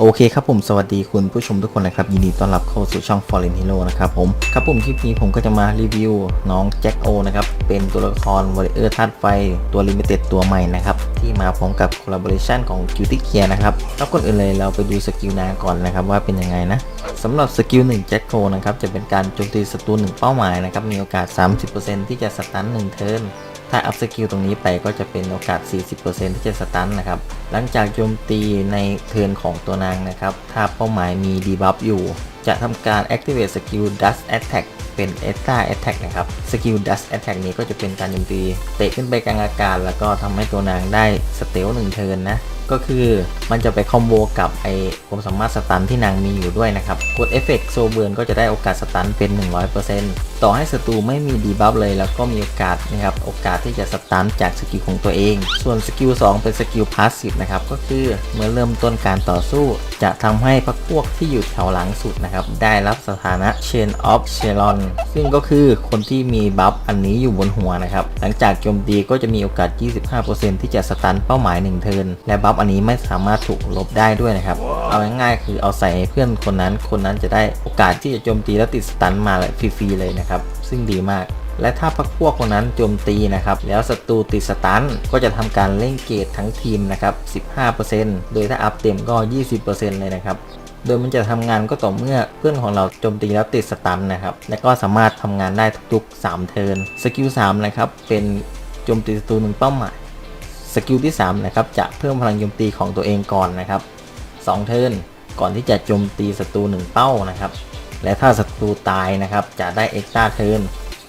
โอเคครับผมสวัสดีคุณผู้ชมทุกคนนะครับยินดีต้อนรับเข้าสู่ช่อง Fallen Hero นะครับผมครับผมคลิปนี้ผมก็จะมารีวิวน้องแจ็คโอนะครับเป็นตัวละครวอริเออร์ธาตุไฟตัวลิมิเต็ดตัวใหม่นะครับที่มาพร้อมกับคอลลาบอร์ชันของ Guilty Gear นะครับแล้วก่อนอื่นเลยเราไปดูสกิลนาก่อนนะครับว่าเป็นยังไงนะสำหรับสกิล1แจ็คโอนะครับจะเป็นการโจมตีศัตรูหนึ่งเป้าหมายนะครับมีโอกาส 30%ที่จะสตัน1เทิร์น ถ้าอัพสกิลตรงนี้ไปก็จะเป็นโอกาส 40%ที่จะสตันนะครับ หลังจากโจมตีในเทิร์นของตัวนางนะครับ ถ้าเป้าหมายมีดีบัฟอยู่ จะทำการ activate สกิล Dust Attack เป็น Extra Attack นะครับ สกิล Dust Attack นี้ก็จะเป็นการโจมตี เตะขึ้นไปกลางอากาศ แล้วก็ทำให้ตัวนางได้สเตลหนึ่งเทิร์นนะก็คือมันจะไปคอมโบกับไอความสามารถสตันที่นางมีอยู่ด้วยนะครับ กดเอฟเฟกต์โซเบิร์นก็จะได้โอกาสสตันเป็น 100%ต่อให้ศัตรูไม่มีดีบัฟเลยแล้วก็มีโอกาสนะครับโอกาสที่จะสตันจากสกิลของตัวเอง ส่วนสกิล2เป็นสกิลพาสซีฟนะครับก็คือเมื่อเริ่มต้นการต่อสู้ จะทำให้พรรคพวกที่อยู่แถวหลังสุดนะครับได้รับสถานะ Chain of c h e l o n ซึ่งก็คือคนที่มีบัฟอันนี้อยู่บนหัวนะครับหลังจากโจมตีก็จะมีโอกาส 25%ที่จะสตันเป้าหมาย1เทินและบัฟอันนี้ไม่สามารถถูกลบได้ด้วยนะครับเอาง่ายๆคือเอาใส่เพื่อนคนนั้นคนนั้นจะได้โอกาสที่จะโจมตีแล้วติดสตันมาเลยฟรีๆเลยนะครับ ซึ่งดีมาก และถ้าพักพวกคนนั้นโจมตีนะครับ แล้วศัตรูติดสตันก็จะทำการเล่นเกตทั้งทีมนะครับ 15%โดยถ้าอัพเต็มก็ 20%เลยนะครับโดยมันจะทำงานก็ต่อเมื่อเพื่อนของเราโจมตีแล้วติดสตันนะครับ และก็สามารถทำงานได้ทุกๆ 3 เทิร์น สกิล3นะครับ เป็นโจมตีศัตรูหนึ่งเป้าหมาย สกิลที่3นะครับ จะเพิ่มพลังโจมตีของตัวเองก่อนนะครับ 2 เทิร์น ก่อนที่จะโจมตีศัตรู1เป้านะครับ และถ้าศัตรูตายนะครับจะได้เอ็กซ์ตร้าเทิร์น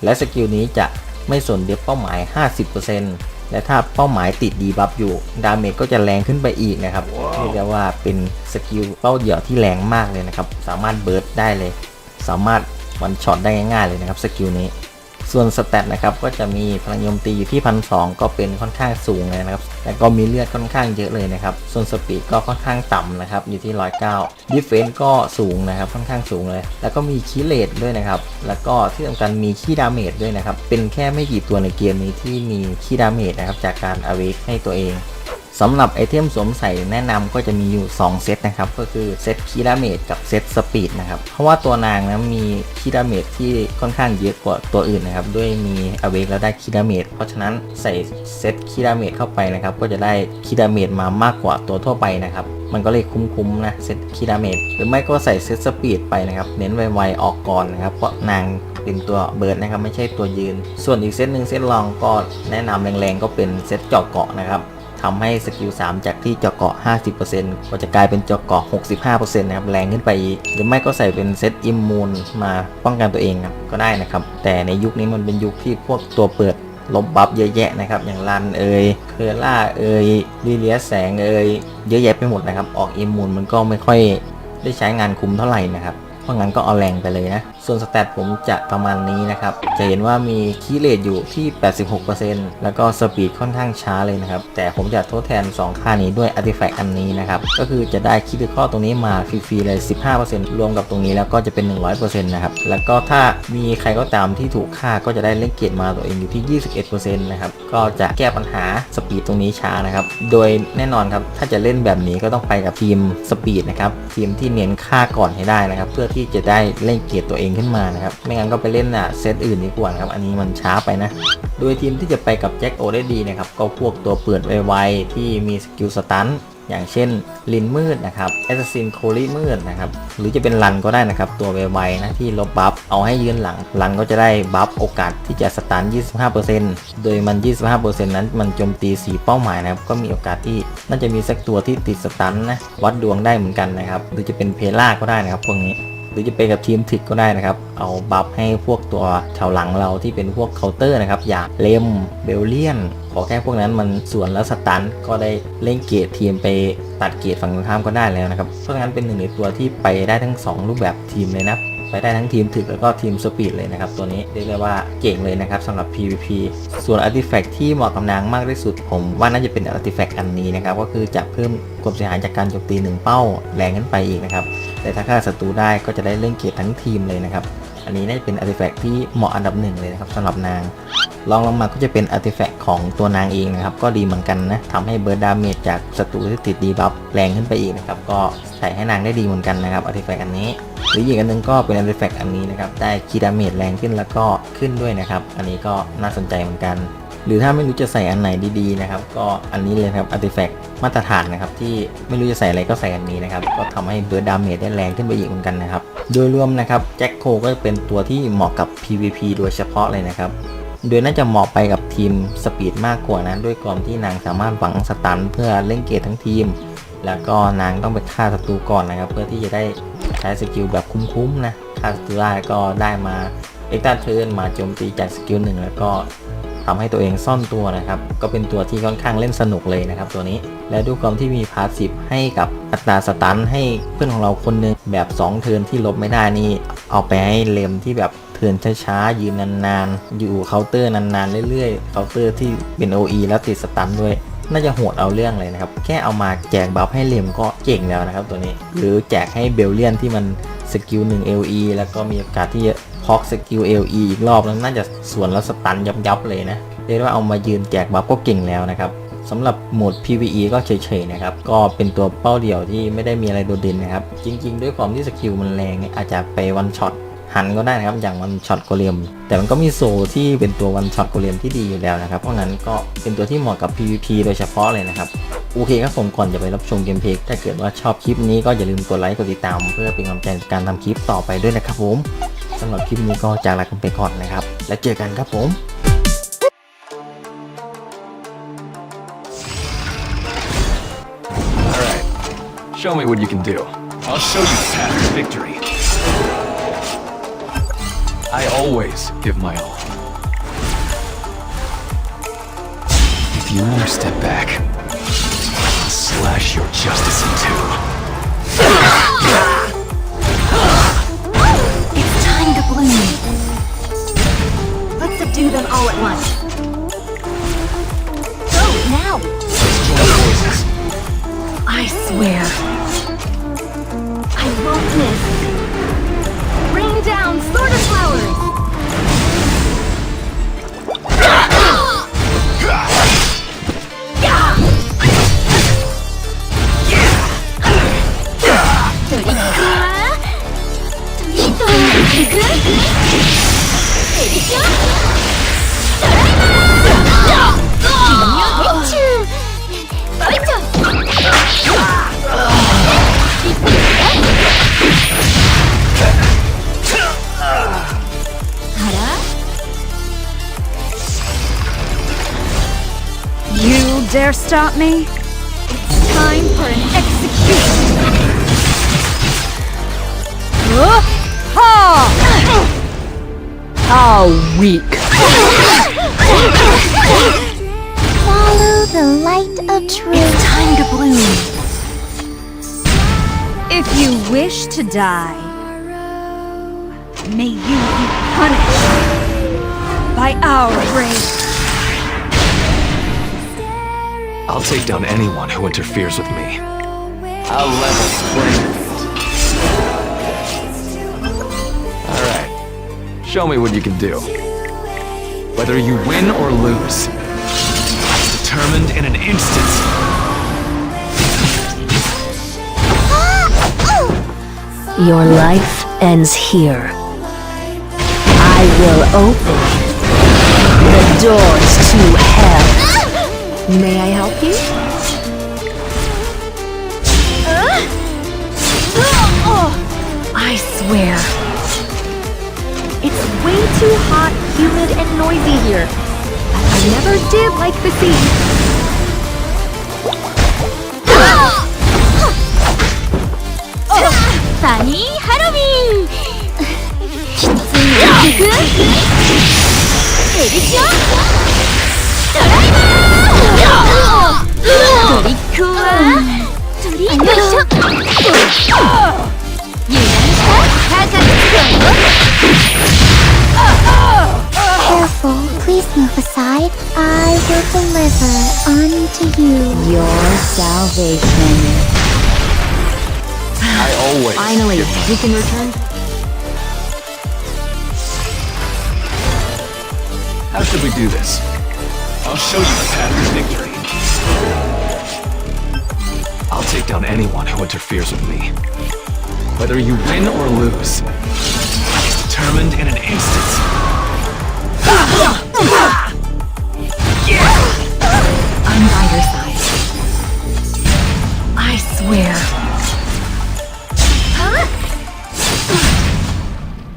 และสกิลนี้จะไม่สนเดียบเป้าหมาย 50%และถ้าเป้าหมายติดดีบัฟอยู่ ดาเมจก็จะแรงขึ้นไปอีกนะครับเรียกได้ว่าเป็นสกิลเป้าเดี่ยวที่แรงมากเลยนะครับ สามารถเบิร์ดได้เลย สามารถวันช็อตได้ง่ายๆเลยนะครับสกิลนี้ ส่วนสแตทนะครับก็จะมีพลังโจมตีอยู่ที่พันสก็เป็นค่อนข้างสูงเลยนะครับแล้วก็มีเลือดค่อนข้างเยอะเลยนะครับ ส่วนสปีดก็ค่อนข้างต่ำนะครับอยู่ที่109ดิฟเฟนก็สูงนะครับค่อนข้างสูงเลย แล้วก็มีคีเลตด้วยนะครับ แล้วก็ที่สำคัญมีคีดาเมจด้วยนะครับเป็นแค่ไม่กี่ตัวในเกมนี้ที่มีคีดาเมจนะครับจากการอเวกให้ตัวเอง สำหรับไอเทมสวมใส่แนะนำก็จะมีอยู่ 2 เซตนะครับ ก็คือเซตคีดาเมจกับเซตสปีดนะครับ เพราะว่าตัวนางนะมีคีดาเมจที่ค่อนข้างเยอะกว่าตัวอื่นนะครับ ด้วยมีอเวกแล้วได้คีดาเมจเพราะฉะนั้นใส่เซตคีดาเมจเข้าไปนะครับ ก็จะได้คีดาเมจมามากกว่าตัวทั่วไปนะครับ มันก็เลยคุ้มๆนะเซตคีดาเมจหรือไม่ก็ใส่เซตสปีดไปนะครับเน้นไวๆออกก่อนนะครับเพราะนางเป็นตัวเบิร์ดนะครับไม่ใช่ตัวยืน ส่วนอีกเซตหนึ่งเซตรองก็แนะนำแรงๆก็เป็นเซตเจาะเกาะนะครับ ทำให้สกิล3จากที่เจาะเกาะ 50%ก็จะกลายเป็นเจาะเกาะ 65%นะครับแรงขึ้นไปอีกหรือไม่ก็ใส่เป็นเซตอิมมูนมาป้องกันตัวเองครับก็ได้นะครับ แต่ในยุคนี้มันเป็นยุคที่พวกตัวเปิดลบบัฟเยอะแยะนะครับ อย่างลันเอยเคอร่าเอยลิเลียแสงเอยเยอะแยะไปหมดนะครับ ออกอิมมูนมันก็ไม่ค่อยได้ใช้งานคุ้มเท่าไหร่นะครับ เพราะงั้นก็เอาแรงไปเลยนะส่วนสแตทผมจะประมาณนี้นะครับ จะเห็นว่ามีคีเลทอยู่ที่ 86%แล้วก็สปีดค่อนข้างช้าเลยนะครับ แต่ผมจะทดแทน 2 ค่านี้ด้วย Artifact อันนี้นะครับ ก็คือจะได้คีย์ข้อตรงนี้มาฟรีๆเลย 15%รวมกับตรงนี้แล้วก็จะเป็น 100%นะครับ แล้วก็ถ้ามีใครก็ตามที่ถูกฆ่าก็จะได้เล่นเกตมาตัวเองอยู่ที่ 21%นะครับ ก็จะแก้ปัญหาสปีดตรงนี้ช้านะครับ โดยแน่นอนครับ ถ้าจะเล่นแบบนี้ก็ต้องไปกับทีมสปีดนะครับ ทีมที่เน้นฆ่าก่อนให้ได้นะครับ เพื่อที่จะได้เล่นเกตตัวเองขึ้นมานะครับ ไม่งั้นก็ไปเล่นอะเซตอื่นดีกว่านะครับ อันนี้มันช้าไปนะ โดยทีมที่จะไปกับแจ็คโอได้ดีนะครับ ก็พวกตัวเปิดไวๆที่มีสกิลสตันอย่างเช่นลินมืดนะครับแอสซินโคลี่มืดนะครับ หรือจะเป็นรันก็ได้นะครับ ตัวไวๆนะที่ลบบัฟ เอาให้ยืนหลังรันก็จะได้บัฟโอกาสที่จะสตัน 25%โดยมัน 25%นั้นมันโจมตี 4 เป้าหมายนะครับ ก็มีโอกาสที่น่าจะมีสักตัวที่ติดสตันนะ วัดดวงได้เหมือนกันนะครับ หรือจะเป็นเพล่าก็ได้นะครับพวกนี้ รือจะไปกับทีมทิกก็ได้นะครับ เอาบัฟให้พวกตัวแถวหลังเราที่เป็นพวกเคาน์เตอร์นะครับ อย่างเลมเบลเลียน ขอแค่พวกนั้นมันส่วนแล้วสตันก็ได้เล่นเกตทีมไปตัดเกตฝั่งตรงข้ามก็ได้แล้วนะครับ เพราะงั้นเป็นหนึ่งในตัวที่ไปได้ทั้ง 2 รูปแบบทีมเลยนะ ไปได้ทั้งทีมถึกแล้วก็ทีมสปีดเลยนะครับ ตัวนี้เรียกได้ว่าเก่งเลยนะครับสำหรับ PVP ส่วนอาร์ติแฟกที่เหมาะกับนางมากที่สุด ผมว่าน่าจะเป็นอาร์ติแฟกอันนี้นะครับ ก็คือจะเพิ่มความเสียหายจากการโจมตีหนึ่งเป้าแรงขึ้นไปอีกนะครับ แต่ถ้าฆ่าศัตรูได้ก็จะได้เล่อนเกียรติทั้งทีมเลยนะครับ อันนี้น่าจะเป็นอาร์ติแฟกที่เหมาะอันดับหนึ่งเลยนะครับสำหรับนาง ลองลงมาก็จะเป็นอาร์ติแฟกต์ของตัวนางเองนะครับ ก็ดีเหมือนกันนะทำให้เบิร์ดดาเมจจากศัตรูที่ติดดีบัฟแรงขึ้นไปอีกนะครับ ก็ใส่ให้นางได้ดีเหมือนกันนะครับอาร์ติแฟกต์อันนี้หรืออีกอันนึงก็เป็นอาร์ติแฟกต์อันนี้นะครับ ได้คีดาเมจแรงขึ้นแล้วก็ขึ้นด้วยนะครับ อันนี้ก็น่าสนใจเหมือนกัน หรือถ้าไม่รู้จะใส่อันไหนดีๆนะครับ ก็อันนี้เลยครับอาร์ติแฟกต์มาตรฐานนะครับ ที่ไม่รู้จะใส่อะไรก็ใส่อันนี้นะครับ ก็ทำให้เบิร์ดดาเมจได้แรงขึ้นไปอีกเหมือนกันนะครับ โดยรวมนะครับแจ็คโคก็เป็นตัวที่เหมาะกับ PVP โดยเฉพาะเลยนะครับ โดยน่าจะเหมาะไปกับทีมสปีดมากกว่านะ ด้วยความที่นางสามารถหวังสตันเพื่อเล่นเกตทั้งทีม แล้วก็นางต้องไปฆ่าศัตรูก่อนนะครับ เพื่อที่จะได้ใช้สกิลแบบคุ้มๆนะฆ่าศัตรูได้ก็ได้มาเอ็กซ์ตาเทิร์นมาโจมตีจากสกิลหนึ่งแล้วก็ทำให้ตัวเองซ่อนตัวนะครับ ก็เป็นตัวที่ค่อนข้างเล่นสนุกเลยนะครับตัวนี้ และด้วยความที่มีพาสซีฟให้กับอัตราสตันให้เพื่อนของเราคนหนึงแบบ 2 เทิร์นที่ลบไม่ได้นี่เอาไปให้เลมที่แบบ เทินช้าๆยืนนานๆ อยู่เคาน์เตอร์นานๆ เรื่อยๆ เคาน์เตอร์ที่เป็น OE แล้วติดสตันด้วย น่าจะโหดเอาเรื่องเลยนะครับ แค่เอามาแจกบัฟให้เลมก็เก่งแล้วนะครับตัวนี้ หรือแจกให้เบลเลียนที่มันสกิล1 LE แล้วก็มีโอกาสที่จะพอกสกิล LE อีกรอบแล้วน่าจะสวนแล้วสตันยับๆเลยนะเรียกว่าเอามายืนแจกบัฟก็เก่งแล้วนะครับสำหรับโหมด PVE ก็เฉยๆนะครับ ก็เป็นตัวเป้าเดี่ยวที่ไม่ได้มีอะไรโดดเด่นนะครับ จริง ๆ ด้วยความที่สกิลมันแรงอาจจะไปวันช็อตันก็ได้นะครับ อย่างวันช็อตโกเลมแต่มันก็มีโซที่เป็นตัววันช็อตโกเลมที่ดีอยู่แล้วนะครับ เพราะงั้นก็เป็นตัวที่เหมาะกับ PVP โดยเฉพาะเลยนะครับ โอเคครับผมก่อนจะไปรับชมเกมเพลย์ถ้าเกิดว่าชอบคลิปนี้ก็อย่าลืมกดไลค์กดติดตาม เพื่อเป็นกำลังใจในการทำคลิปต่อไปด้วยนะครับผมสำหรับคลิปนี้ก็จากลากันไปก่อนนะครับ แล้วเจอกันครับผม show me what you can do. I'll show you the path to victory. I always give my all. If you ever step back, I'll slash your justice in two. It's time to bloom. Let's subdue them all at once. Go now. I swear. Dare stop me? It's time for an execution. Ha! How weak. Follow the light of truth. It's time to bloom. If you wish to die, may you be punished by our rage. I'll take down anyone who interferes with me. I'll level Springfield. Alright, show me what you can do. Whether you win or lose, it's determined in an instant. Your life ends here. I will open the doors to hell. May I help you? I swear. It's way too hot, humid, and noisy here. I never did like the sea. Funny Halloween! 좋아 둘이 으쌰 Careful, please move aside. I will deliver unto you your salvation. I always. Finally, we can return. How should we do this? I'll show you the path to victory. I'll take down anyone who interferes with me. Whether you win or lose, it's determined in an instant. I swear.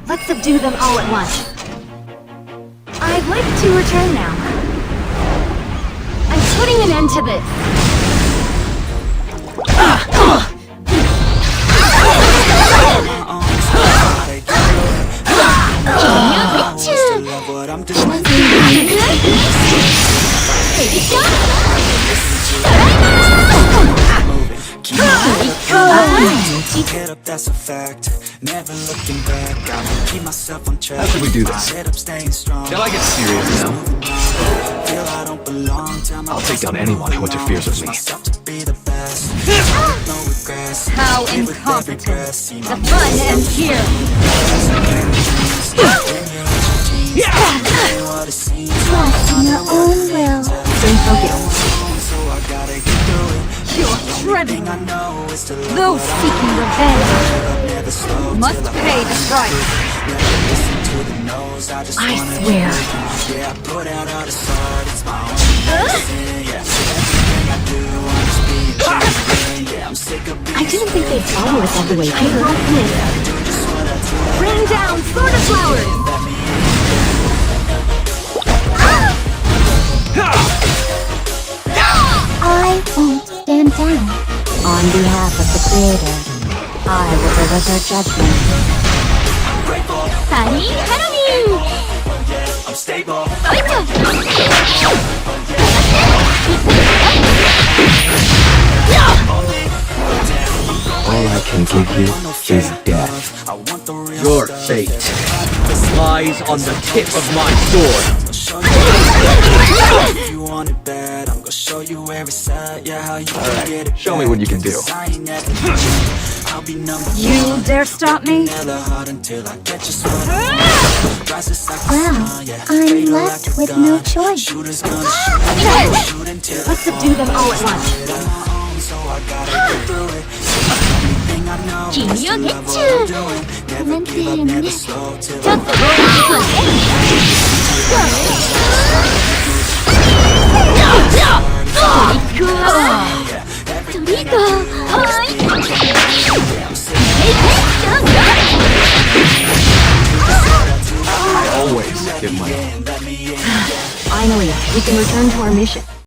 Let's subdue them all at once. I'd like to return now. I'm putting an end to this. That's a fact. Never looking back. I will keep myself on track. How should we do this? Head up, staying strong. Shall I get serious now? Feel I don't belong. Tell my I'll take down anyone who interferes with me. myself to be the best. no regrets. How Live with every incompetent. breath. See my The fun ends here. what it seems. Trust in your own will. Stay focused shredding. Those seeking revenge must pay the price. I swear. Huh? I didn't think they'd follow us all the way here. Bring down sword of Flowers! Ah! Ah! I won't in town. On behalf of the creator, I will deliver judgment. Sunny Haruhi! I'm stable. All I can give you is death. Your fate lies on the tip of my sword. You want it bad, I'm gonna show you every Alright, show me what you can do. You dare stop me? Ah! Well, I'm left with no choice. Ah! Let's subdue them all at once. Jiryugetsu! Ah! Momentum. Just... get through it. Everything I know is to Jinio love what Getsu. I'm doing. Never give up, never slow till ちょっとトリックはトリックはいえいちゃん I always give my all. Finally, we can return to our mission.